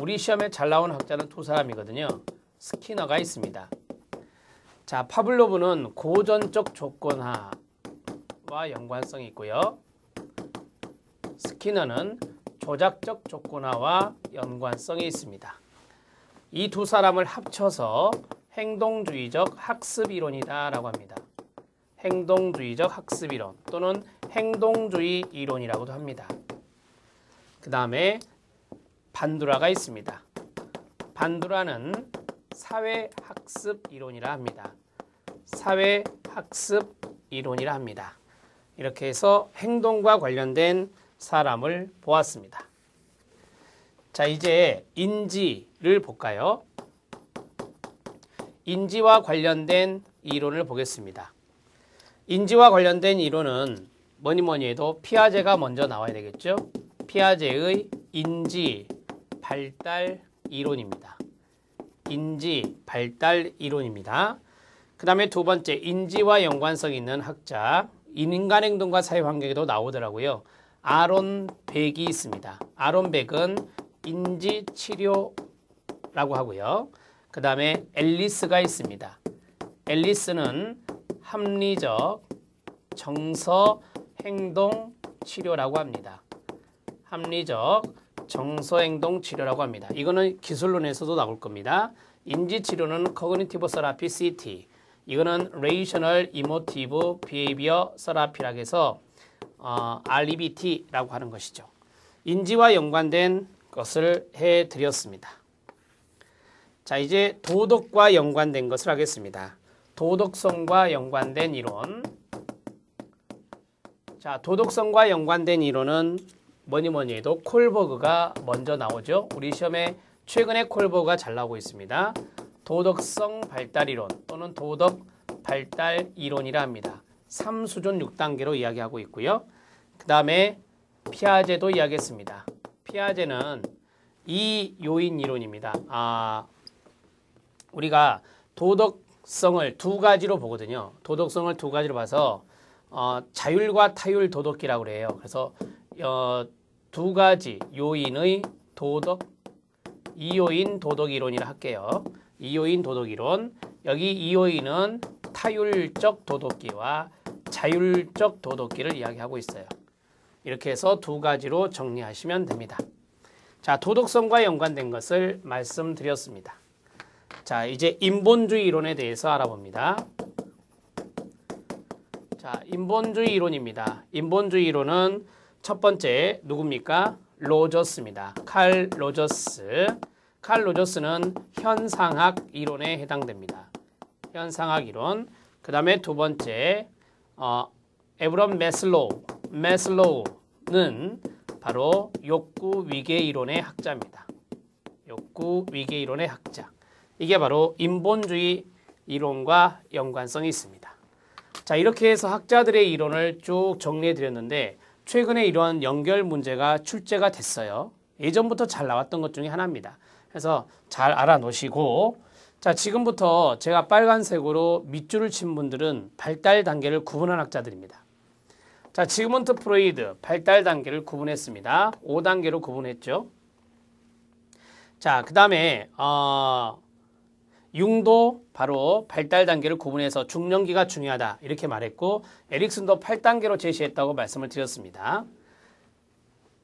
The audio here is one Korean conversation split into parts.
우리 시험에 잘 나온 학자는 두 사람이거든요. 스키너가 있습니다. 자, 파블로브는 고전적 조건화와 연관성이 있고요. 스키너는 조작적 조건화와 연관성이 있습니다. 이 두 사람을 합쳐서 행동주의적 학습 이론이다라고 합니다. 행동주의적 학습 이론 또는 행동주의 이론이라고도 합니다. 그 다음에 반두라가 있습니다. 반두라는 사회학습 이론이라 합니다. 사회학습 이론이라 합니다. 이렇게 해서 행동과 관련된 사람을 보았습니다. 자, 이제 인지를 볼까요? 인지와 관련된 이론을 보겠습니다. 인지와 관련된 이론은 뭐니 뭐니 해도 피아제가 먼저 나와야 되겠죠? 피아제의 인지 발달 이론입니다. 인지 발달 이론입니다. 그 다음에 두 번째 인지와 연관성 있는 학자 인간 행동과 사회 환경에도 나오더라고요. 아론 백이 있습니다. 아론 백은 인지 치료라고 하고요. 그 다음에 앨리스가 있습니다. 앨리스는 합리적 정서 행동 치료라고 합니다. 합리적 정서 행동 치료라고 합니다. 이거는 기술론에서도 나올 겁니다. 인지 치료는 cognitivo therapy CT. 이거는 rational emotive behavior therapy라고 해서 어, REBT라고 하는 것이죠. 인지와 연관된 것을 해 드렸습니다. 자, 이제 도덕과 연관된 것을 하겠습니다. 도덕성과 연관된 이론. 자, 도덕성과 연관된 이론은 뭐니 뭐니 해도 콜버그가 먼저 나오죠. 우리 시험에 최근에 콜버그가 잘 나오고 있습니다. 도덕성 발달 이론 또는 도덕 발달 이론이라 합니다. 3수준 6단계로 이야기하고 있고요. 그 다음에 피아제도 이야기했습니다. 피아제는 이 요인 이론입니다. 아, 우리가 도덕성을 두 가지로 보거든요. 도덕성을 두 가지로 봐서 어, 자율과 타율 도덕기라고 그래요. 그래서 어, 두 가지 요인의 도덕 이요인 도덕 이론이라 할게요. 이요인 도덕 이론. 여기 이요인은 타율적 도덕기와 자율적 도덕기를 이야기하고 있어요. 이렇게 해서 두 가지로 정리하시면 됩니다. 자, 도덕성과 연관된 것을 말씀드렸습니다. 자, 이제 인본주의 이론에 대해서 알아봅니다. 자, 인본주의 이론입니다. 인본주의 이론은 첫 번째 누굽니까? 로저스입니다. 칼 로저스. 칼 로저스는 현상학 이론에 해당됩니다. 현상학 이론. 그 다음에 두 번째 어, 에브런 메슬로우. 메슬로우는 바로 욕구 위계 이론의 학자입니다. 욕구 위계 이론의 학자. 이게 바로 인본주의 이론과 연관성이 있습니다. 자, 이렇게 해서 학자들의 이론을 쭉 정리해 드렸는데 최근에 이러한 연결 문제가 출제가 됐어요. 예전부터 잘 나왔던 것 중에 하나입니다. 그래서 잘 알아놓으시고 자, 지금부터 제가 빨간색으로 밑줄을 친 분들은 발달 단계를 구분한 학자들입니다. 자, 지그먼트 프로이드 발달 단계를 구분했습니다. 5단계로 구분했죠. 자, 그 다음에 어, 융도 바로 발달 단계를 구분해서 중년기가 중요하다. 이렇게 말했고 에릭슨도 8단계로 제시했다고 말씀을 드렸습니다.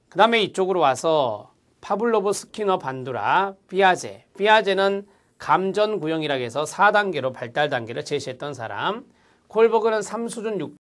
그 다음에 이쪽으로 와서 파블로브 스키너 반두라 피아제. 피아제는 감전 구형이라고 해서 4단계로 발달 단계를 제시했던 사람. 콜버그는 3수준 6